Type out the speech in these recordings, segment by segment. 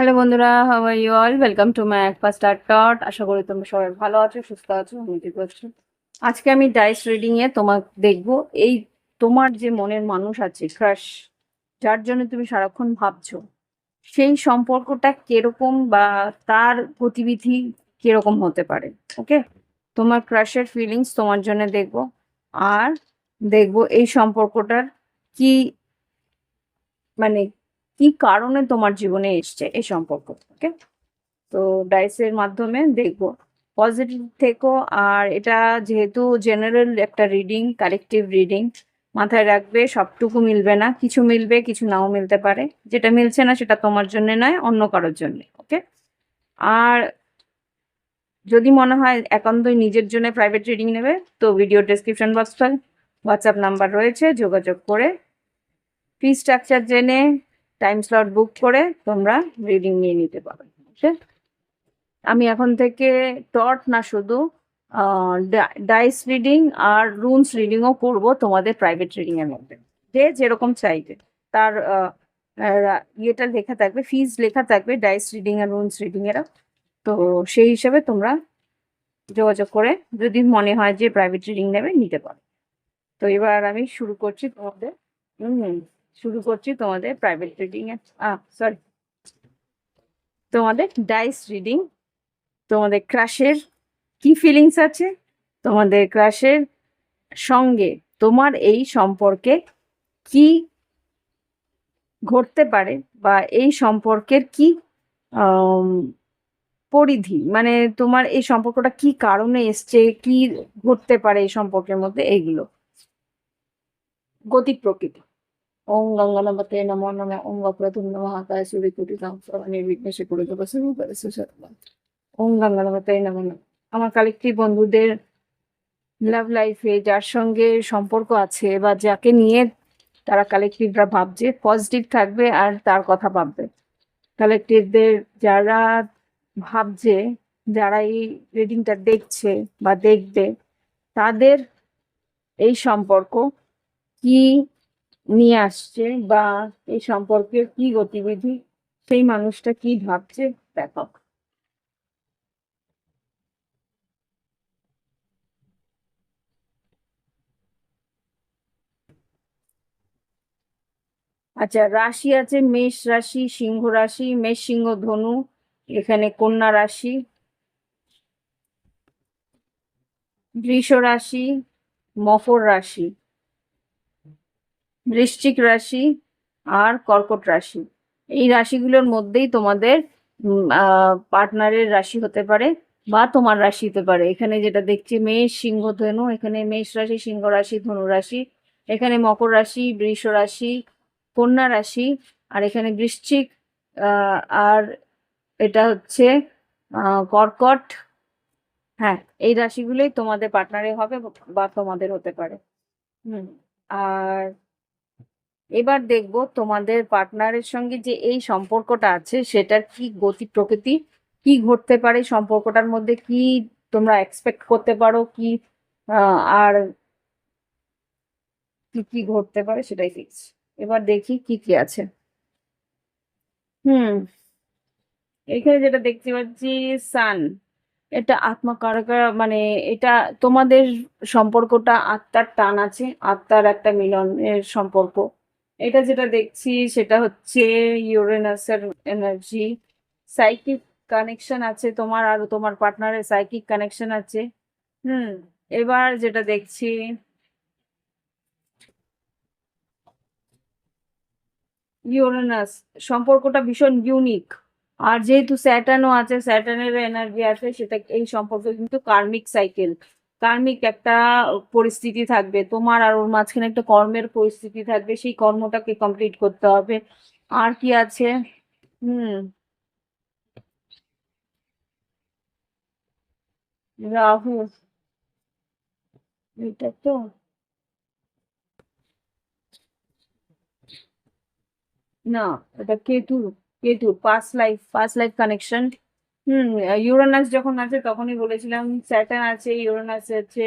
Hello বন্ধুরা how are you all welcome to my একপা star টট আশা করি তোমরা সবাই ভালো আছো, সুস্থ আছো, আমি ঠিক আছি। আজকে আমি ডাইস রিডিং এ তোমাকে দেখব, এই তোমার যে মনের মানুষ আছে ক্রাশ যার জন্য তুমি সারাক্ষণ ভাবছ, সেই সম্পর্কটা কীরকম বা তার গতিবিধি কীরকম হতে পারে ওকে তোমার ক্রাশের ফিলিংস তোমার জন্য দেখব, আর দেখব এই সম্পর্কটার কি মানে কি কারণে তোমার জীবনে এসছে এই সম্পর্ক ওকে তো ডাইসের মাধ্যমে দেখব। পজিটিভ থেকো, আর এটা যেহেতু জেনারেল একটা রিডিং কালেকটিভ রিডিং মাথায় রাখবে, সবটুকু মিলবে না। কিছু মিলবে, কিছু নাও মিলতে পারে। যেটা মিলছে না, সেটা তোমার জন্য নয়, অন্য কারোর জন্য ওকে আর যদি মনে হয় একান্তই নিজের জন্য প্রাইভেট রিডিং নেবে, তো ভিডিও ডেসক্রিপশন বক্সটা হোয়াটসঅ্যাপ নাম্বার রয়েছে, যোগাযোগ করে। ফি স্ট্রাকচার জেনে টাইম স্লট বুক করে তোমরা রিডিং নিয়ে নিতে পারো আমি এখন থেকে টট না শুধু ডাইস রিডিং আর রুমস রিডিংও করব তোমাদের প্রাইভেট রিডিং এর মধ্যে। যে যেরকম চাইবে। তার ইয়েটা লেখা থাকবে ফিজ লেখা থাকবে ডাইস রিডিং আর রুমস রিডিং এরা তো সেই হিসাবে তোমরা যোগাযোগ করে যদি মনে হয় যে প্রাইভেট রিডিং নেবে, নিতে পারো। তো এবার আমি শুরু করছি তোমাদের। হুম। শুরু করছি তোমাদের প্রাইভেট রিডিং এ সরি তোমাদের ডাইস রিডিং তোমাদের ক্রাশের কি ফিলিংস আছে? তোমাদের ক্রাশের সঙ্গে তোমার এই সম্পর্কে কি ঘটতে পারে বা এই সম্পর্কের কি পরিধি? মানে তোমার এই সম্পর্কটা কি কারণে এসছে? কি ঘটতে পারে এই সম্পর্কের মধ্যে? এইগুলো। গতি প্রকৃতি। ওম গঙ্গানবতে নমো নমঃ ওম বক্রতুণ্ড মহাকায় সূর্যকোটি নির্বিঘ্নেশে করে দেবো শুরু করে সুশর্মা ওম গঙ্গানবতে নমো নমঃ আমার কালেক্টিভ বন্ধুদের লাভ লাইফে যার সঙ্গে সম্পর্ক আছে বা যাকে নিয়ে তারা কালেকটিভরা ভাবছে পজিটিভ থাকবে আর তার কথা ভাববে কালেক্টিভদের যারা ভাবছে যারা এই রিডিংটা দেখছে বা দেখবে তাদের এই সম্পর্ক কি নিয়ে আসছে বা এই সম্পর্কের কি গতিবিধি, সেই মানুষটা কি ভাবছে, দেখো। আচ্ছা রাশি আছে, মেষ রাশি, সিংহ রাশি, মেষ, সিংহ, ধনু, এখানে কন্যা রাশি, বৃষ রাশি মফর রাশি। বৃশ্চিক রাশি আর কর্কট রাশি। এই রাশিগুলোর মধ্যেই তোমাদের পার্টনারের রাশি হতে পারে বা তোমার রাশি হতে পারে। এখানে যেটা দেখছি, মেষ, সিংহ, ধনু, এখানে মেষ রাশি, সিংহ রাশি, ধনু রাশি, এখানে মকর রাশি, বৃষ রাশি, কন্যা রাশি, আর এখানে বৃশ্চিক আর এটা হচ্ছে কর্কট। হ্যাঁ এই রাশিগুলোই তোমাদের পার্টনারে হবে বা তোমাদের হতে পারে। হুম, আর এবার দেখব তোমাদের পার্টনারের সঙ্গে যে এই সম্পর্কটা আছে, সেটার কি গতি প্রকৃতি, কি ঘটতে পারে সম্পর্কটার মধ্যে, কি তোমরা এক্সপেক্ট করতে পারো, কি আর কি কি ঘটতে পারে সেটাই ফিক্স এবার দেখি কি কি আছে। হুম, এখানে যেটা দেখতে পাচ্ছি সান এটা আত্মকারকা মানে এটা তোমাদের সম্পর্কটা আত্মার টান আছে, আত্মার একটা মিলনের সম্পর্ক। এটা যেটা দেখছি সেটা হচ্ছে ইউরেনাসের এনার্জি সাইকিক কানেকশন আছে তোমার আর তোমার পার্টনারের সাইকিক কানেকশন আছে। হুম, এবার যেটা দেখছি। ইউরেনাস সম্পর্কটা ভীষণ ইউনিক আর যেহেতু স্যাটার্নও আছে স্যাটার্নের এনার্জি আছে, সেটা এই সম্পর্কে কিন্তু কার্মিক সাইকেল কার্মিক একটা পরিস্থিতি থাকবে। তোমার আর ওর মাঝখানে একটা কর্মের পরিস্থিতি থাকবে, সেই কর্মটাকে কমপ্লিট করতে হবে। আর কি আছে? হুম। রাহু। এটা তো। না, এটা Ketu Ketu past life past life connection হুম ইউরেনাস যখন আছে তখনই বলেছিলাম স্যাটার্ন আছে ইউরেনাস আছে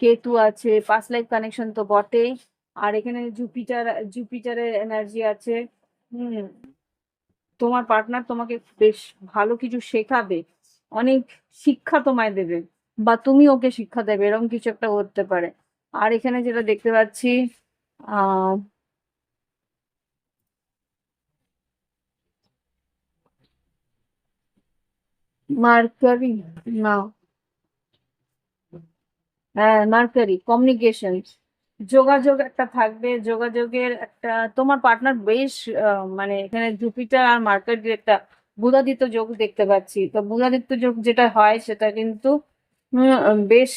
কেতু আছে পাস লাইফ কানেকশন তো বটেই। আর এখানে জুপিটার জুপিটারের এনার্জি আছে, হুম। তোমার পার্টনার তোমাকে বেশ ভালো কিছু শেখাবে, অনেক শিক্ষা তোমায় দেবে, বা তুমি ওকে শিক্ষা দেবে, এরকম কিছু একটা হতে পারে। আর এখানে যেটা দেখতে পাচ্ছি, আহ মার্কারি না হ্যাঁ মার্কারি কমিউনিকেশন যোগাযোগ একটা থাকবে, যোগাযোগের একটা, তোমার পার্টনার বেশ মানে এখানে জুপিটার আর মার্কারির একটা বুধাদিত্য যোগ দেখতে পাচ্ছি। তো বুধাদিত্য যোগ যেটা হয়, সেটা কিন্তু বেশ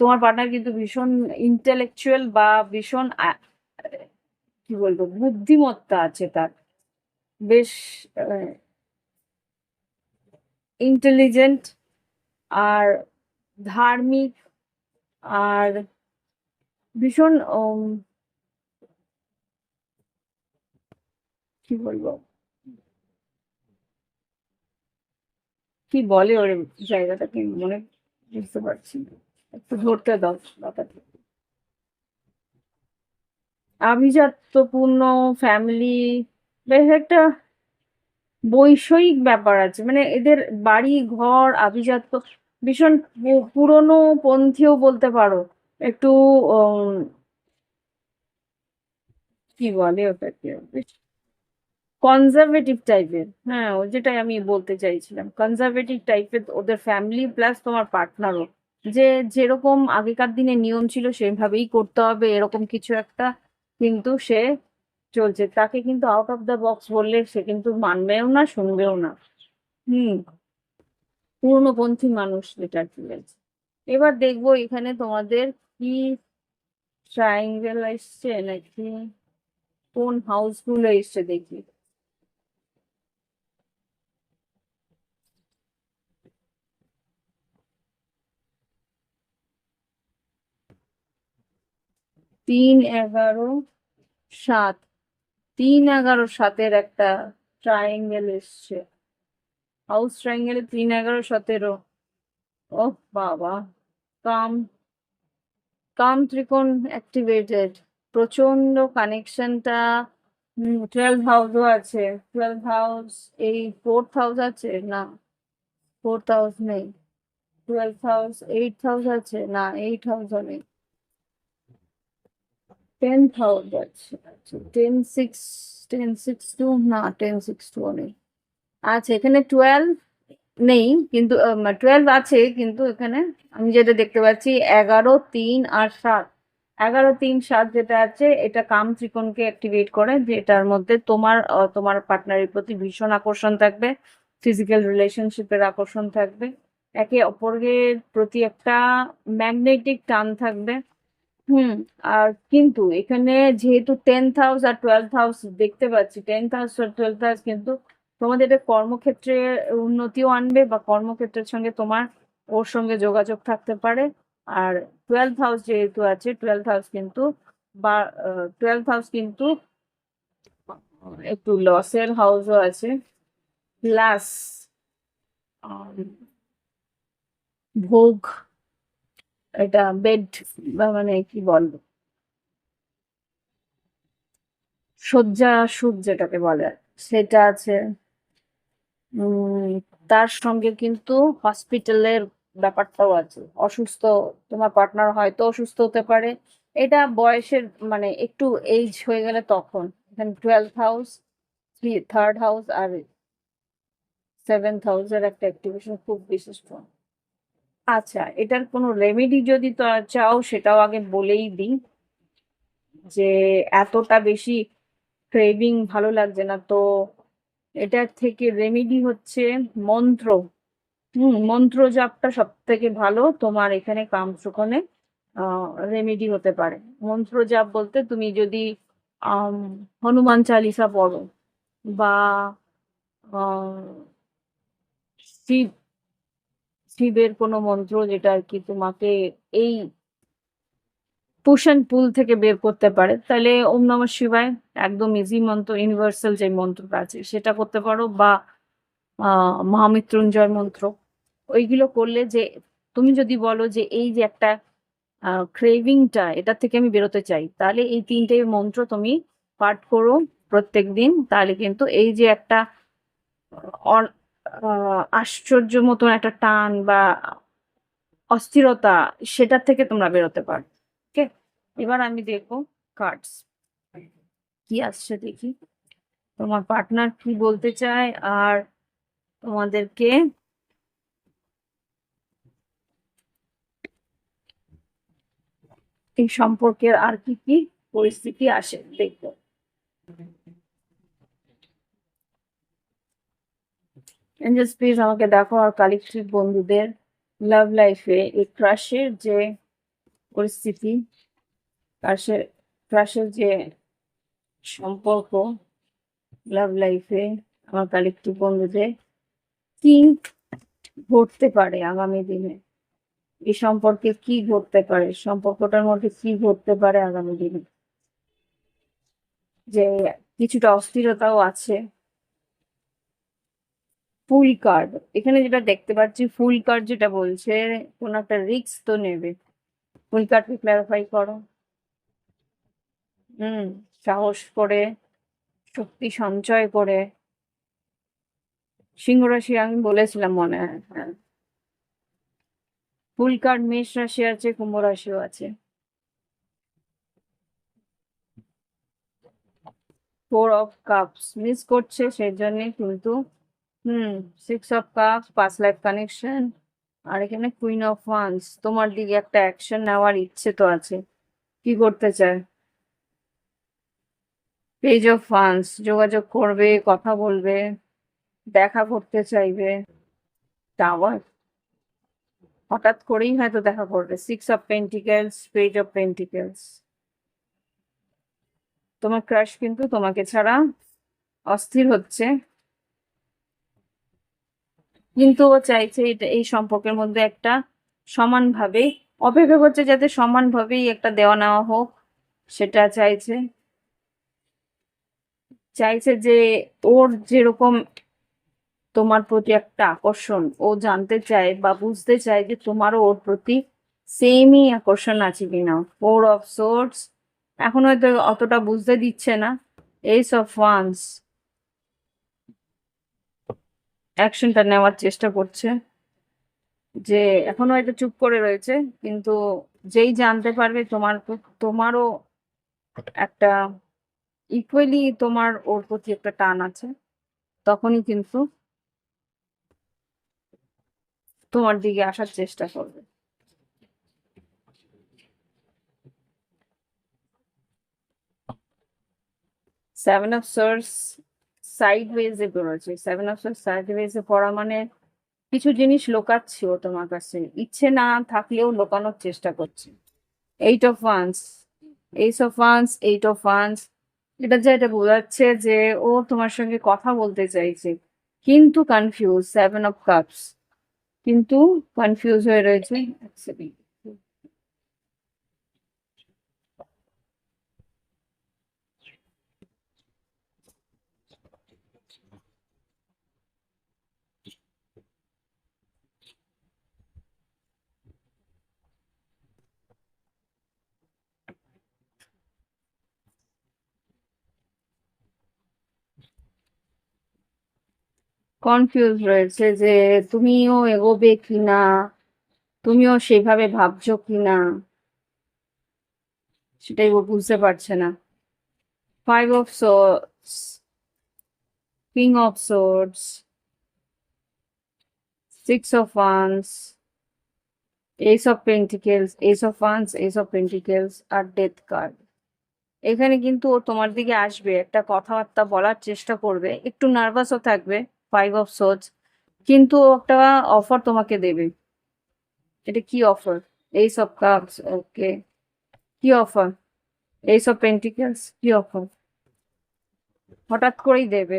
তোমার পার্টনার কিন্তু ভীষণ ইন্টেলেকচুয়াল বা ভীষণ কি বলব, বুদ্ধিমত্তা আছে তার। বেশ ইন্টেলিজেন্ট আর ধার্মিক, আর ভীষণ কি বলব? কি বলে ওর জায়গাটা কি মনে বুঝতে পারছি না। একটু ধরতে দাও ব্যাপারটা। আভিজাত্যপূর্ণ ফ্যামিলি বেশ একটা বৈষয়িক ব্যাপার আছে। মানে এদের বাড়ি, ঘর, আভিজাত্য ভীষণ পুরনো পন্থীও বলতে পারো। একটু কি বলে ওটাকে? কনজারভেটিভ টাইপের হ্যাঁ যেটাই আমি বলতে চাইছিলাম। কনজারভেটিভ টাইপের ওদের ফ্যামিলি প্লাস তোমার পার্টনারও যে যেরকম আগেকার দিনে নিয়ম ছিল, সেভাবেই করতে হবে, এরকম কিছু একটা। কিন্তু সে চলছে। তাকে কিন্তু আউট অফ দ্য বক্স বললে সে কিন্তু মানবেও না, শুনবেও না। হুম। পুরনোপন্থী মানুষ যেটা বলছে। এবার দেখব এখানে তোমাদের কি ট্রায়াঙ্গেল এসছে নাকি, কোন হাউসগুলো এসছে দেখি। তিন, এগারো, সাত। তিন এগারো সাতের একটা ট্রায়াঙ্গেল এসছে। হাউস ট্রায়াঙ্গেলে তিন এগারো সতেরো। ও বাবা। কাম কাম ত্রিকোণ অ্যাক্টিভেটেড প্রচণ্ড কানেকশনটা টুয়েলভ হাউসও আছে। টুয়েলভ হাউস এই ফোর্থ হাউস আছে? না ফোর্থ হাউস নেই। টুয়েলভ হাউস এইট হাউস আছে? না এইট হাউসও নেই। আছে আচ্ছা ten six ten six two, না, টেন সিক্স টু নেই আচ্ছা এখানে টুয়েলভ নেই, কিন্তু টুয়েলভ আছে, কিন্তু এখানে আমি যেটা দেখতে পাচ্ছি, এগারো, তিন আর সাত। এগারো, তিন, সাত যেটা আছে, এটা কাম ত্রিকোণকে অ্যাক্টিভেট করে যে এটার মধ্যে তোমার তোমার পার্টনারের প্রতি ভীষণ আকর্ষণ থাকবে ফিজিক্যাল রিলেশনশিপের আকর্ষণ থাকবে। একে অপরের প্রতি একটা ম্যাগনেটিক টান থাকবে। হুম, আর কিন্তু এখানে যেহেতু টেন্থ হাউস আর টুয়েলভ হাউস দেখতে পাচ্ছি টেন্থ হাউস আর টুয়েলভ হাউস কিন্তু তোমাদের এটা কর্মক্ষেত্রে উন্নতিও আনবে বা কর্মক্ষেত্রের সঙ্গে তোমার ওর সঙ্গে যোগাযোগ থাকতে পারে। আর টুয়েলভ হাউস যেহেতু আছে টুয়েলভ হাউস কিন্তু বা টুয়েলভ হাউস কিন্তু একটু লসের হাউসও আছে। প্লাস ভোগ এটা বেড বা মানে কি বলব শয্যা সুখ যেটাকে বলে। সেটা আছে তার সঙ্গে কিন্তু হসপিটালের ব্যাপারটাও আছে। অসুস্থ, তোমার পার্টনার হয়তো অসুস্থ হতে পারে। এটা বয়সের মানে একটু এইজ হয়ে গেলে তখন। এখানে twelve house three third house আর সেভেন্থ হাউসের একটা অ্যাক্টিভেশন খুব বেশি strong। আচ্ছা এটার কোনো রেমেডি যদি চাও, সেটাও আগে বলেই দিই যে এতটা বেশি ক্রেভিং ভালো লাগছে না। তো এটার থেকে রেমেডি হচ্ছে মন্ত্র। হুম মন্ত্র জাপটা সব থেকে ভালো। তোমার এখানে কামসুকনে রেমেডি হতে পারে। মন্ত্র জাপ বলতে তুমি যদি হনুমান চালিসা পড়ো বা শিব শিবের কোনো মন্ত্র যেটা আর কি তোমাকে এই অ্যান্ড পুল থেকে বের করতে পারে। তাহলে ওম নমঃ শিবায় একদম ইজি মন্ত্র ইউনিভার্সাল যে মন্ত্রটা আছে সেটা করতে পারো বা মহামৃত্যুঞ্জয় মন্ত্র। ওইগুলো করলে যে তুমি যদি বলো যে এই যে একটা ক্রেভিংটা এটা থেকে আমি বেরোতে চাই, তাহলে এই তিনটে মন্ত্র তুমি পাঠ করো প্রত্যেক দিন। তাহলে কিন্তু এই যে একটা আশ্চর্য মতন একটা টান বা অস্থিরতা সেটার থেকে তোমরা বেরোতে পারো ওকে এবার আমি দেখব কার্ডস কি আসছে দেখি? তোমার পার্টনার কি বলতে চায়? আর তোমাদেরকে এই সম্পর্কের আর কি কি পরিস্থিতি আসে দেখব। এঞ্জেলস প্লিজ আমাকে দেখো আর কালেকটিভ বন্ধুদের লাভ লাইফে এই ক্রাশের যে পরিস্থিতি ক্রাশের ক্রাশের যে সম্পর্ক লাভ লাইফে আমার কালেকটিভ বন্ধুদের কি ঘটতে পারে আগামী দিনে? এই সম্পর্কে কি ঘটতে পারে? সম্পর্কটার মধ্যে কি ঘটতে পারে আগামী দিনে? যে কিছুটা অস্থিরতাও আছে। ফুল কার্ড এখানে যেটা দেখতে পাচ্ছি, ফুল কার্ড যেটা বলছে, কোন একটা রিস্ক তো নেবে। ফুল কার্ডকে ক্লারিফাই করো। হুম, সাহস করে, শক্তি সঞ্চয় করে। সিংহ রাশি আমি বলেছিলাম মনে হয় হ্যাঁ। ফুল কার্ড মেষ রাশি আছে, কুম্ভ রাশিও আছে। ফোর অফ কাপস মিস করছে, সেই জন্য কিন্তু হুম six of cups past life connection আর এখানে কুইন অফ ওয়ান্স তোমার দিকে একটা অ্যাকশন নেওয়ার ইচ্ছে তো আছে। কি করতে চায়? পেজ অফ ওয়ান্স যোগাযোগ করবে, কথা বলবে, দেখা করতে চাইবে। টাওয়ার হঠাৎ করেই হয়তো দেখা করবে। Six of pentacles page of pentacles তোমার ক্রাশ কিন্তু তোমাকে ছাড়া অস্থির হচ্ছে। কিন্তু ও চাইছে এটা, এই সম্পর্কের মধ্যে একটা সমানভাবে, অপেক্ষা করছে যাতে সমানভাবেই একটা দেওয়া নেওয়া হোক, সেটা চাইছে। চাইছে যে ওর যেরকম তোমার প্রতি একটা আকর্ষণ, ও জানতে চায় বা বুঝতে চায় যে তোমারও ওর প্রতি সেমই আকর্ষণ আছে কিনা। ফোর অফ সোর্স এখন হয়তো অতটা বুঝতে দিচ্ছে না। এইস অফ ওয়ান্স অ্যাকশনটা নেওয়ার চেষ্টা করছে। যে এখনও হয়তো চুপ করে রয়েছে, কিন্তু যেই জানতে পারবে তোমার তোমারও একটা ইকুয়ালি তোমার ওর প্রতি একটা টান আছে, তখনই কিন্তু তোমার দিকে আসার চেষ্টা করবে। সেভেন অফ সোর্স সাইড ওয়েজে বেরোচ্ছে সেভেন অফ সাইড ওয়েজে পড়া মানে কিছু জিনিস লোকাচ্ছি ও তোমার কাছে। ইচ্ছে না থাকলেও লোকানোর চেষ্টা করছে। Eight of wands ace of wands eight of wands এটা যে এটা বোঝাচ্ছে যে ও তোমার সঙ্গে কথা বলতে চাইছে, কিন্তু কনফিউজ সেভেন অফ কাপস কিন্তু কনফিউজ হয়ে রয়েছে। কনফিউজ রয়েছে যে তুমিও এগোবে কিনা? তুমিও সেভাবে ভাবছ কিনা? সেটাই ও বুঝতে পারছে না। Five of swords king of swords six of wands ace of pentacles ace of wands ace of pentacles R death card এখানে কিন্তু ও তোমার দিকে আসবে, একটা কথাবার্তা বলার চেষ্টা করবে। একটু নার্ভাসও থাকবে। ফাইভ অফ সোর্স কিন্তু একটা অফার তোমাকে দেবে। এটা কি offer ace of cups okay কি অফার এই সব পেন্টিকেলস কি অফার হঠাৎ করেই দেবে।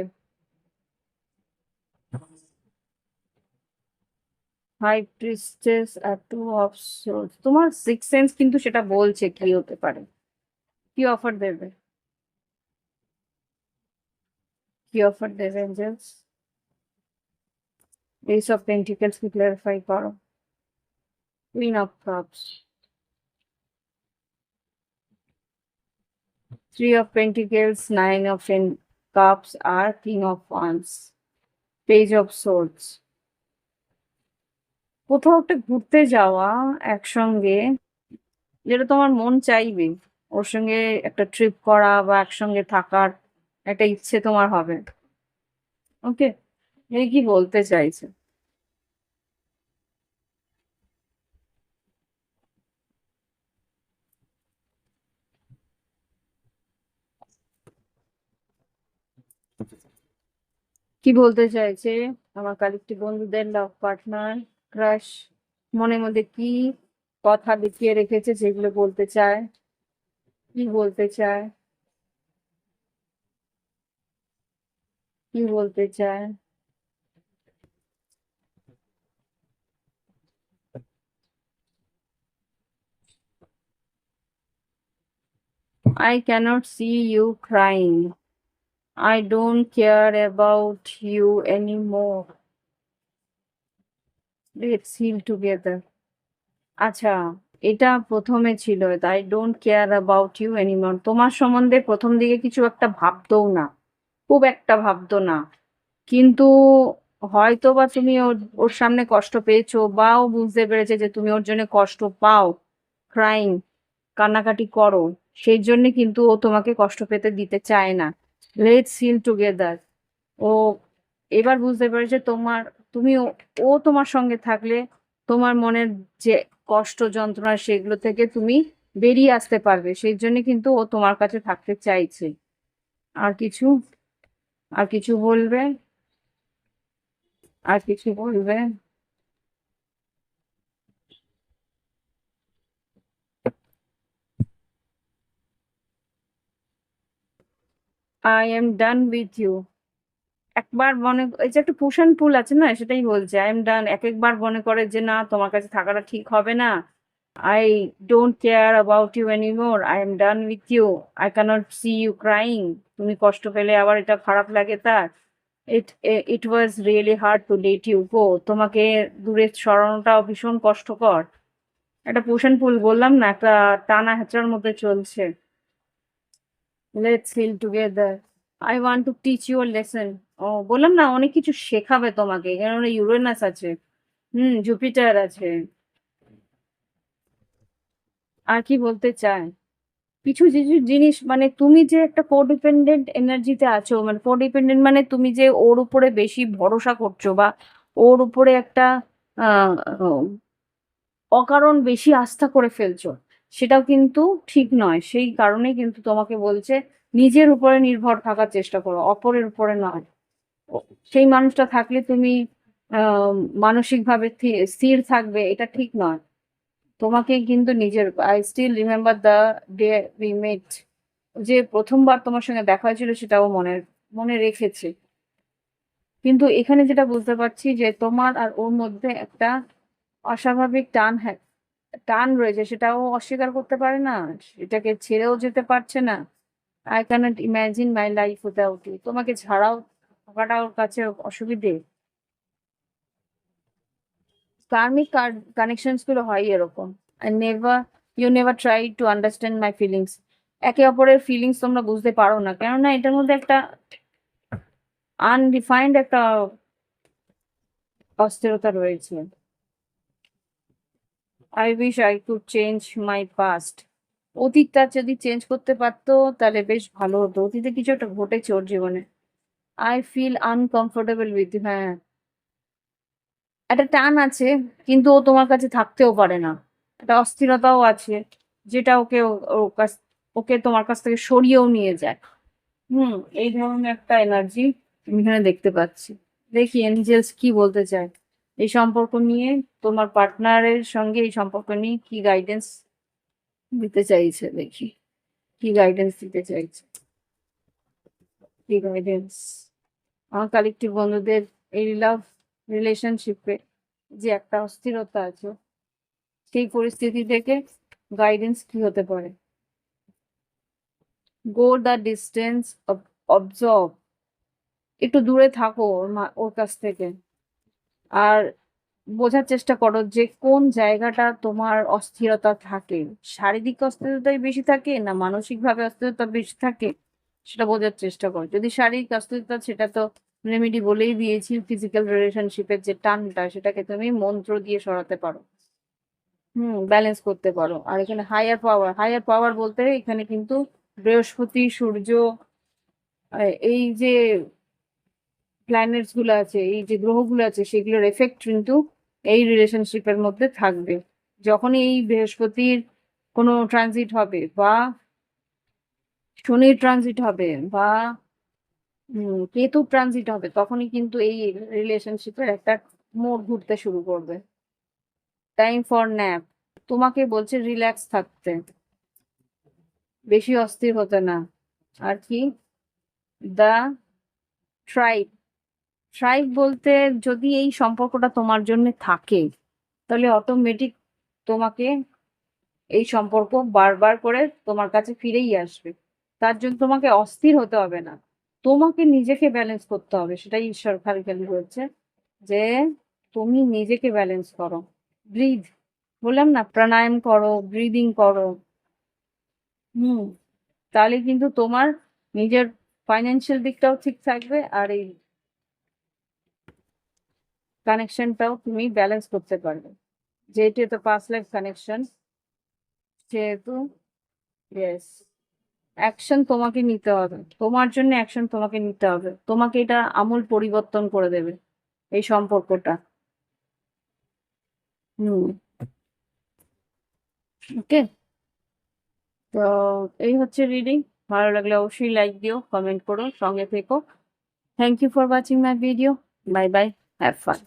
ফাইভ আর টু অফ সোর্স তোমার সিক্স সেন্স কিন্তু সেটা বলছে কি হতে পারে। কি অফার দেবে? কি অফার দেবে এইস অফ পেন্টিকেলস কি ক্লারিফাই করো। Queen of cups three of pentacles nine of cups আর king of wands page of swords কোথাও একটা ঘুরতে যাওয়া একসঙ্গে, যেটা তোমার মন চাইবে। ওর সঙ্গে একটা ট্রিপ করা বা একসঙ্গে থাকার একটা ইচ্ছে তোমার হবে। ওকে এই কি বলতে চাইছে? কি বলতে চাইছে? আমার কালেক্টিভ বন্ধুদের লাভ পার্টনার ক্রাশ মনের মধ্যে কি কথা লুকিয়ে রেখেছে যেগুলো বলতে চায়? কি বলতে চায়? কি বলতে চায়? I cannot see you crying. I don't care about you anymore. Let's heal together. আচ্ছা এটা প্রথমে ছিল I don't care about you anymore তোমার সম্বন্ধে প্রথম দিকে কিছু একটা ভাবতোও না, খুব একটা ভাবতো না কিন্তু হয়তো বা তুমি ওর ওর সামনে কষ্ট পেয়েছ বা ও বুঝতে পেরেছে যে তুমি ওর জন্য কষ্ট পাও ক্রাইং কান্নাকাটি করো, সেই জন্য কিন্তু ও তোমাকে কষ্ট পেতে দিতে চায় না লেটস হিল টুগেদার ও, এবার বুঝতে পেরেছে তোমার, তুমি ও তোমার সঙ্গে থাকলে তোমার মনের যে কষ্ট, যন্ত্রণা সেগুলো থেকে তুমি বেরিয়ে আসতে পারবে। সেই জন্য কিন্তু ও তোমার কাছে থাকতে চাইছে। আর কিছু? আর কিছু বলবে? আর কিছু বলবে? I am done with you একবার মনে, এই যে একটা পুষান পুল আছে না, সেটাই বলছে আই এম ডান এক একবার মনে করে যে না, তোমার কাছে থাকাটা ঠিক হবে না। I don't care about you anymore I am done with you I can't see you crying তুমি কষ্ট পেলে আবার এটা খারাপ লাগে তার। It it was really hard to let you go তোমাকে দূরে সরানোটাও ভীষণ কষ্টকর। একটা পুষান পুল বললাম না, একটা টানা হেঁচড়ার মধ্যে চলছে। Let's heal together I want to teach you lesson ও, বললাম না, অনেক কিছু শেখাবে তোমাকে। কারণ ইউরেনাস আছে। হুম জুপিটার আছে। আর কি বলতে চায় কিছু কিছু জিনিস মানে তুমি যে একটা কোডিপেন্ডেন্ট এনার্জিতে আছো মানে কোডিপেন্ডেন্ট মানে তুমি যে ওর উপরে বেশি ভরসা করছ বা ওর উপরে একটা অকারণ বেশি আস্থা করে ফেলছো সেটাও কিন্তু ঠিক নয়। সেই কারণেই কিন্তু তোমাকে বলছে, নিজের উপরে নির্ভর থাকার চেষ্টা করো, অপরের উপরে নয়। সেই মানুষটা থাকলে তুমি মানসিকভাবে স্থির থাকবে, এটা ঠিক নয়। তোমাকে কিন্তু নিজের I still remember the day we met যে প্রথমবার তোমার সঙ্গে দেখা হয়েছিল সেটাও মনে মনে রেখেছে। কিন্তু এখানে যেটা বুঝতে পারছি যে তোমার আর ওর মধ্যে একটা অস্বাভাবিক টান হ্যাঁ টান রয়েছে, সেটাও অস্বীকার করতে পারে না এটাকে ছেড়েও যেতে পারছে না। I can't imagine my life without you তোমাকে ছাড়াও থাকাটা ওর কাছে অসুবিধে। কার্মিক কানেকশনসগুলো হয় এরকম। I never you never try to understand my feelings একে অপরের ফিলিংস তোমরা বুঝতে পারো না, কেননা এটার মধ্যে একটা আনডিফাইন্ড একটা অস্থিরতা রয়েছে। I wish I could change my past অতীতটা যদি চেঞ্জ করতে পারতো, তাহলে বেশ ভালো হতো। অতীতে কিছু একটা ঘটেছে ওর জীবনে। আই ফিল আনকমফোর্টেবল উইথ হ্যাঁ। একটা টান আছে, কিন্তু ও তোমার কাছে থাকতেও পারে না। একটা অস্থিরতাও আছে, যেটা ওকে ওর কাছ, ওকে তোমার কাছ থেকে সরিয়েও নিয়ে যায়। হুম, এই ধরনের একটা এনার্জি আমি এখানে দেখতে পাচ্ছি। দেখি এঞ্জেলস কি বলতে চায়। এই সম্পর্ক নিয়ে তোমার পার্টনারের সঙ্গে এই সম্পর্ক নিয়ে কি গাইডেন্স দিতে চাইছে দেখি। কি গাইডেন্স দিতে চাইছে? কি গাইডেন্স আমার কালেকটিভ বন্ধুদের এই লাভ রিলেশনশিপে যে একটা অস্থিরতা আছে, সেই পরিস্থিতি থেকে গাইডেন্স কি হতে পারে? গো দ্য ডিস্টেন্স অবজর্ভ একটু দূরে থাকো ওর কাছ থেকে। আর বোঝার চেষ্টা করো যে কোন জায়গাটা তোমার অস্থিরতা থাকে। শারীরিক অস্থিরতাই বেশি থাকে না মানসিকভাবে অস্থিরতা বেশি থাকে সেটা বোঝার চেষ্টা করো। যদি শারীরিক অস্থিরতা সেটা তো রেমেডি বলেই দিয়েছি ফিজিক্যাল রিলেশনশিপের যে টানটা সেটাকে তুমি মন্ত্র দিয়ে সরাতে পারো। হুম ব্যালেন্স করতে পারো। আর এখানে হায়ার পাওয়ার হায়ার পাওয়ার বলতে এখানে কিন্তু বৃহস্পতি, সূর্য এই যে প্ল্যানেটসগুলো আছে, এই যে গ্রহগুলো আছে, সেগুলোর এফেক্ট কিন্তু এই রিলেশনশিপের মধ্যে থাকবে। যখনই এই বৃহস্পতির কোনো ট্রানজিট হবে বা শনির ট্রানজিট হবে বা কেতু ট্রানজিট হবে, তখনই কিন্তু এই রিলেশনশিপের একটা মোড় ঘুরতে শুরু করবে। টাইম ফর ন্যাপ তোমাকে বলছে রিল্যাক্স থাকতে। বেশি অস্থির হতে না। আর কি? দ্য ট্রাইব ট্রাইব বলতে যদি এই সম্পর্কটা তোমার জন্য থাকে, তাহলে অটোমেটিক তোমাকে এই সম্পর্ক বারবার করে তোমার কাছে ফিরেই আসবে। তার জন্য তোমাকে অস্থির হতে হবে না। তোমাকে নিজেকে ব্যালেন্স করতে হবে। সেটাই ঈশ্বর খালি খালি বলছে যে তুমি নিজেকে ব্যালেন্স করো। ব্রিথ বললাম না, প্রাণায়াম করো ব্রিদিং করো। হুম, তাহলে কিন্তু তোমার নিজের ফাইন্যান্সিয়াল দিকটাও ঠিক থাকবে আর এই কানেকশনটাও তুমি ব্যালেন্স করতে পারবে। যেহেতু এটা পাস লাইফ কানেকশন যেহেতু ইয়েস অ্যাকশন তোমাকে নিতে হবে। তোমার জন্য অ্যাকশন তোমাকে নিতে হবে। তোমাকে এটা আমূল পরিবর্তন করে দেবে এই সম্পর্কটা। হুম। ওকে তো এই হচ্ছে রিডিং ভালো লাগলে অবশ্যই লাইক দিও কমেন্ট করো, সঙ্গে থেকো। Thank you for watching my video bye bye have fun